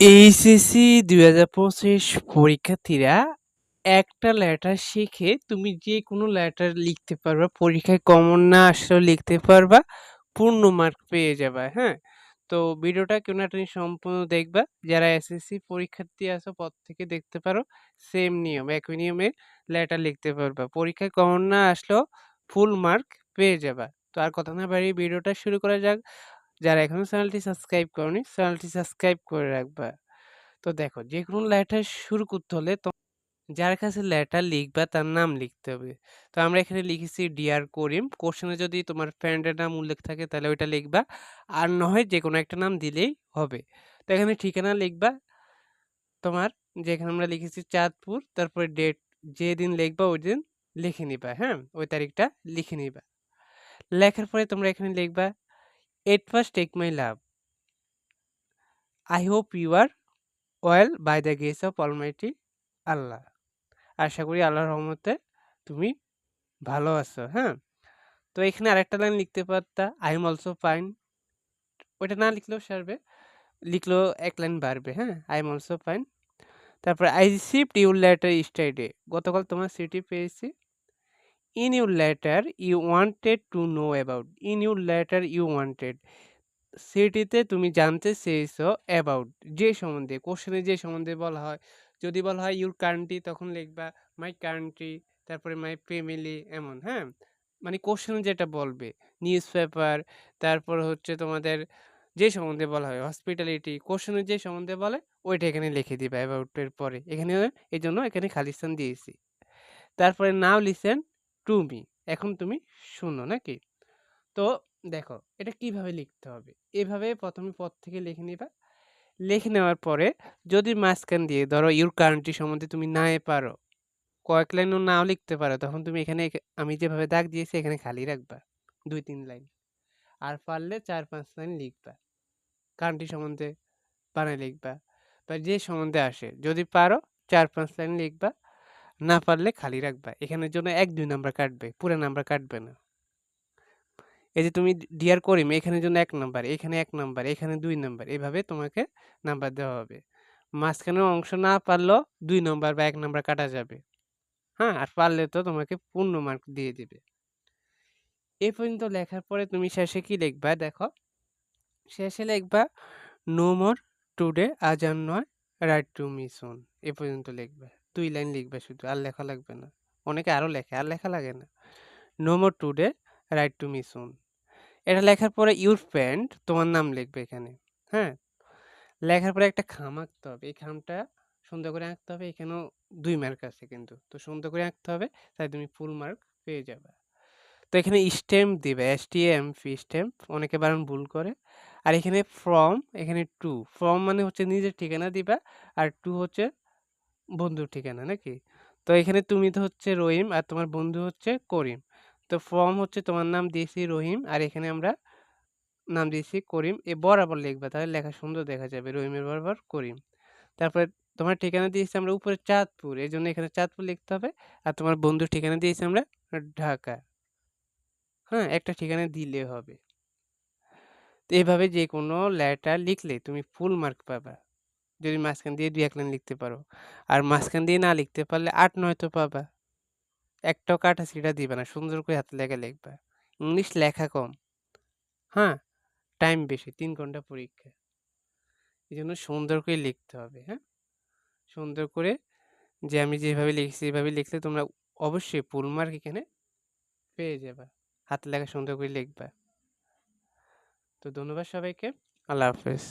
HSC দুই হাজার পঁচিশ পরীক্ষার্থীরা একটা লেটার শিখে তুমি যে কোনো লেটার লিখতে পারবা, পরীক্ষায় কমন না আসলেও লিখতে পারবা, পূর্ণ মার্ক পেয়ে যাবা হ্যাঁ? তো ভিডিওটা কেউ না সম্পূর্ণ দেখবা। যারা এসএসসি পরীক্ষার্থী আছো পর থেকে দেখতে পারো সেম নিয়ম, একই নিয়মে লেটার লিখতে পারবা। পরীক্ষায় কমন না আসলেও ফুল মার্ক পেয়ে যাবা। তো আর কথা না বাড়িয়ে ভিডিওটা শুরু করা যাক। যারা এখনও চ্যানেলটি সাবস্ক্রাইব করনি, চ্যানেলটি সাবস্ক্রাইব করে রাখবা। তো দেখো যে কোনো লেটার শুরু করতে হলে তো যার কাছে লেটার লিখবা, তার নাম লিখতে হবে। তো আমরা এখানে লিখেছি ডিয়ার করিম কোশ্চেনে যদি তোমার ফ্রেন্ডের নাম উল্লেখ থাকে, তাহলে ওইটা লিখবা। আর নয় যে কোনো একটা নাম দিলেই হবে। তো এখানে ঠিকানা লিখবা। তোমার, যেখানে আমরা লিখেছি চাঁদপুর, তারপরে ডেট যে দিন লিখবা ওই দিন লিখে নিবা হ্যাঁ? ওই তারিখটা লিখে নিবা। লেখার পরে তোমরা এখানে লিখবা at first take my love I hope you are well by the grace of almighty Allah আশা করি আল্লাহর রহমতে তুমি ভালো আছো হ্যাঁ? তো এখানে আরেকটা লাইন লিখতে পারতা আই এম অলসো ফাইন ওইটা না লিখলেও সারবে, লিখলেও এক লাইন বাড়বে হ্যাঁ? আই এম অলসো ফাইন তারপরে I received your letter yesterday গতকাল তোমার সিটি পেয়েছি। In your letter you wanted to know about in your letter you wanted সেটিতে তুমি জানতে চেয়েছো অ্যাবাউট যে সম্বন্ধে কোশ্চেনে যে সম্বন্ধে বলা হয়। যদি বলা হয় ইউর কান্ট্রি তখন লিখবা মাই কান্ট্রি তারপরে মাই ফ্যামিলি এমন হ্যাঁ? মানে কোশ্চেনে যেটা বলবে নিউজ পেপার তারপর হচ্ছে তোমাদের যে সম্বন্ধে বলা হয় হসপিটালিটি কোশ্চেনে যে সম্বন্ধে বলে, ওইটা এখানে লিখে দিবা অ্যাবাউটের পরে। এখানে এই জন্য এখানে খালিস্তান দিয়েছি। তারপরে নাও লিসেন টু মি। এখন তুমি শুনো নাকি? তো দেখো, এটা কীভাবে লিখতে হবে? এভাবে প্রথমে পদ থেকে লিখে নিবা। লিখে নেওয়ার পরে যদি মাঝখান দিয়ে ধরো ইউর কারেন্টটি সম্বন্ধে তুমি নাই পারো, কয়েক লাইনও নাও লিখতে পারো, তখন তুমি এখানে আমি যেভাবে দাগ দিয়েছি এখানে খালি রাখবা, দুই তিন লাইন। আর পারলে চার পাঁচ লাইন লিখবা। কারেন্টটি সম্বন্ধে বানায় লিখবা। বা যে সম্বন্ধে আসে, যদি পারো, চার পাঁচ লাইন লিখবা। না পারলে খালি রাখবা। এখানের জন্য এক, দুই নাম্বার কাটবে, পুরো নাম্বার কাটবে না। এই যে তুমি ডিয়ার করিম, এখানের জন্য এক নাম্বার এখানে এক নাম্বার এখানে দুই নাম্বার এভাবে তোমাকে নাম্বার দেওয়া হবে। মাঝখানে অংশ না পারলেও দুই নম্বর বা এক নাম্বার কাটা যাবে। হ্যাঁ আর পারলে তো তোমাকে পূর্ণ মার্ক দিয়ে দিবে। এ পর্যন্ত লেখার পরে তুমি শেষে কি লিখবা দেখো? শেষে লিখবা নো মোর টুডে আজ আর নয় রাইট টু মি সোন এ পর্যন্ত লিখবে। দুই লাইন লিখবে শুধু, আর লেখা লাগবে না। অনেকে আরও লেখে, আর লেখা লাগে না। No more today write to me soon এটা লেখার পরে ইউর ফ্রেন্ড তোমার নাম লিখবে এখানে হ্যাঁ? লেখার পরে একটা খাম আঁকতে হবে, এই খামটা সুন্দর করে আঁকতে হবে, এখানেও দুই মার্ক আছে কিন্তু। তো সুন্দর করে আঁকতে হবে, তাই তুমি ফুল মার্ক পেয়ে যাবে। তো এখানে স্টেম্প দিবে এস টি এম ফি স্টেম্প অনেকে বারণ ভুল করে। আর এখানে ফ্রম এখানে টু ফ্রম মানে হচ্ছে নিজের ঠিকানা দিবা, আর টু হচ্ছে বন্ধুর ঠিকানা নাকি? তো এখানে তুমি তো হচ্ছে রহিম আর তোমার বন্ধু হচ্ছে করিম। তো ফর্ম হচ্ছে তোমার নাম দিয়েছি রহিম আর এখানে আমরা নাম দিয়েছি করিম। এ বরাবর লিখবে, তাহলে লেখা সুন্দর দেখা যাবে, রহিমের বরাবর করিম। তারপরে তোমার ঠিকানা দিয়েছি আমরা উপরে চাঁদপুর এই জন্য এখানে চাঁদপুর লিখতে হবে। আর তোমার বন্ধুর ঠিকানা দিয়েছি আমরা ঢাকা। হ্যাঁ একটা ঠিকানা দিলে হবে। তো এভাবে যে কোনো লেটার লিখলে তুমি ফুল মার্ক পাবা। যদি মাঝখান দিয়ে দুই এক লাইন লিখতে পারো। আর মাঝখান দিয়ে না লিখতে পারলে আট নয় তো পাবা। একটাও কাটা ছিটা দিবে না, সুন্দর করে হাতে লেখা লিখবা। ইংলিশ লেখা কম। হ্যাঁ? টাইম বেশি, তিন ঘণ্টা পরীক্ষা। এই জন্য সুন্দর করে লিখতে হবে হ্যাঁ? সুন্দর করে যে আমি যেভাবে লিখছি এভাবে লিখলে তোমরা অবশ্যই ফুল মার্ক এখানে পেয়ে যাবা। হাতে লেখা সুন্দর করে লিখবা। তো ধন্যবাদ সবাইকে। আল্লাহ হাফেজ।